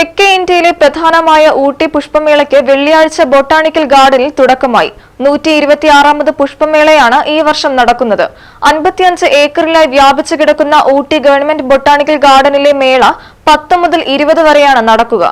തെക്കേ ഇന്ത്യയിലെ പ്രധാനമായ ഊട്ടി പുഷ്പമേളയ്ക്ക് വെള്ളിയാഴ്ച ബൊട്ടാണിക്കൽ ഗാർഡനിൽ തുടക്കമായി. നൂറ്റി ഇരുപത്തിയാറാമത് പുഷ്പമേളയാണ് ഈ വർഷം നടക്കുന്നത്. അൻപത്തിയഞ്ച് ഏക്കറിലായി വ്യാപിച്ചു കിടക്കുന്ന ഊട്ടി ഗവൺമെന്റ് ബൊട്ടാണിക്കൽ ഗാർഡനിലെ മേള പത്ത് മുതൽ ഇരുപത് വരെയാണ് നടക്കുക.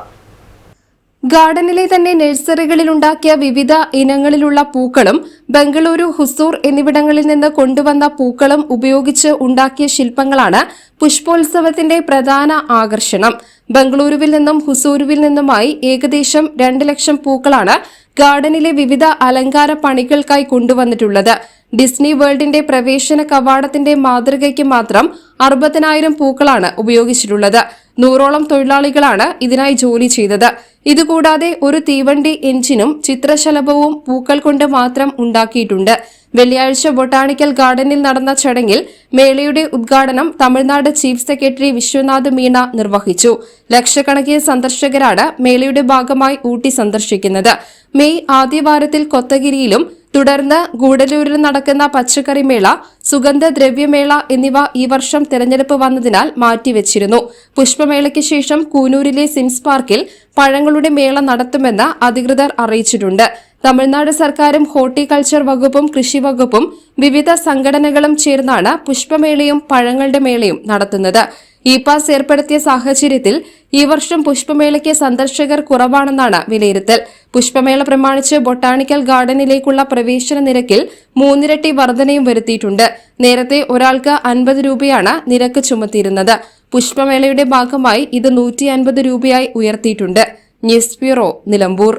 ഗാർഡനിലെ തന്നെ നഴ്സറികളിൽ ഉണ്ടാക്കിയ വിവിധ ഇനങ്ങളിലുള്ള പൂക്കളും ബംഗളൂരു ഹുസൂർ എന്നിവിടങ്ങളിൽ നിന്ന് കൊണ്ടുവന്ന പൂക്കളും ഉപയോഗിച്ച് ഉണ്ടാക്കിയ ശില്പങ്ങളാണ് പുഷ്പോത്സവത്തിന്റെ പ്രധാന ആകർഷണം. ബംഗളൂരുവിൽ നിന്നും ഹുസൂരുവിൽ നിന്നുമായി ഏകദേശം രണ്ട് ലക്ഷം പൂക്കളാണ് ഗാർഡനിലെ വിവിധ അലങ്കാര പണികൾക്കായി കൊണ്ടുവന്നിട്ടുള്ളത്. ഡിസ്നി വേൾഡിന്റെ പ്രവേശന കവാടത്തിന്റെ മാതൃകയ്ക്ക് മാത്രം അറുപതിനായിരം പൂക്കളാണ് ഉപയോഗിച്ചിട്ടുള്ളത്. നൂറോളം തൊഴിലാളികളാണ് ഇതിനായി ജോലി ചെയ്തത്. ഇതുകൂടാതെ ഒരു തീവണ്ടി എഞ്ചിനും ചിത്രശലഭവും പൂക്കൾ കൊണ്ട് മാത്രം ഉണ്ടാക്കിയിട്ടുണ്ട്. വെള്ളിയാഴ്ച ബൊട്ടാണിക്കൽ ഗാർഡനിൽ നടന്ന ചടങ്ങിൽ മേളയുടെ ഉദ്ഘാടനം തമിഴ്നാട് ചീഫ് സെക്രട്ടറി വിശ്വനാഥ് മീണ നിർവഹിച്ചു. ലക്ഷക്കണക്കിന് സന്ദർശകരാണ് മേളയുടെ ഭാഗമായി ഊട്ടി സന്ദർശിക്കുന്നത്. മെയ് ആദ്യവാരത്തിൽ കൊത്തഗിരിയിലും തുടർന്ന് ഗൂഡലൂരിൽ നടക്കുന്ന പച്ചക്കറി മേള സുഗന്ധദ്രവ്യമേള എന്നിവ ഈ വർഷം തെരഞ്ഞെടുപ്പ് വന്നതിനാൽ മാറ്റിവെച്ചിരുന്നു. പുഷ്പമേളയ്ക്ക് ശേഷം കൂനൂരിലെ സിംസ് പാർക്കിൽ പഴങ്ങളുടെ മേള നടത്തുമെന്ന് അധികൃതർ അറിയിച്ചിട്ടുണ്ട്. തമിഴ്നാട് സർക്കാരും ഹോർട്ടിക്കൾച്ചർ വകുപ്പും കൃഷി വകുപ്പും വിവിധ സംഘടനകളും ചേർന്നാണ് പുഷ്പമേളയും പഴങ്ങളുടെ മേളയും നടത്തുന്നത്. ഇ പാസ് ഏർപ്പെടുത്തിയ സാഹചര്യത്തിൽ ഈ വർഷം പുഷ്പമേളയ്ക്ക് സന്ദർശകർ കുറവാണെന്നാണ് വിലയിരുത്തൽ. പുഷ്പമേള പ്രമാണിച്ച് ബൊട്ടാണിക്കൽ ഗാർഡനിലേക്കുള്ള പ്രവേശന നിരക്കിൽ മൂന്നിരട്ടി വർധനയും വരുത്തിയിട്ടുണ്ട്. നേരത്തെ ഒരാൾക്ക് അൻപത് രൂപയാണ് നിരക്ക് ചുമത്തിയിരുന്നത്. പുഷ്പമേളയുടെ ഭാഗമായി ഇത് നൂറ്റി അൻപത് രൂപയായി ഉയർത്തിയിട്ടുണ്ട്. News bureau Nilambur.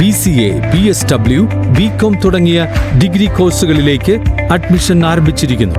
B C A B S W B com തുടങ്ങിയ ഡിഗ്രി കോഴ്സുകളിലേക്ക് അഡ്മിഷൻ ആരംഭിച്ചിരിക്കുന്നു.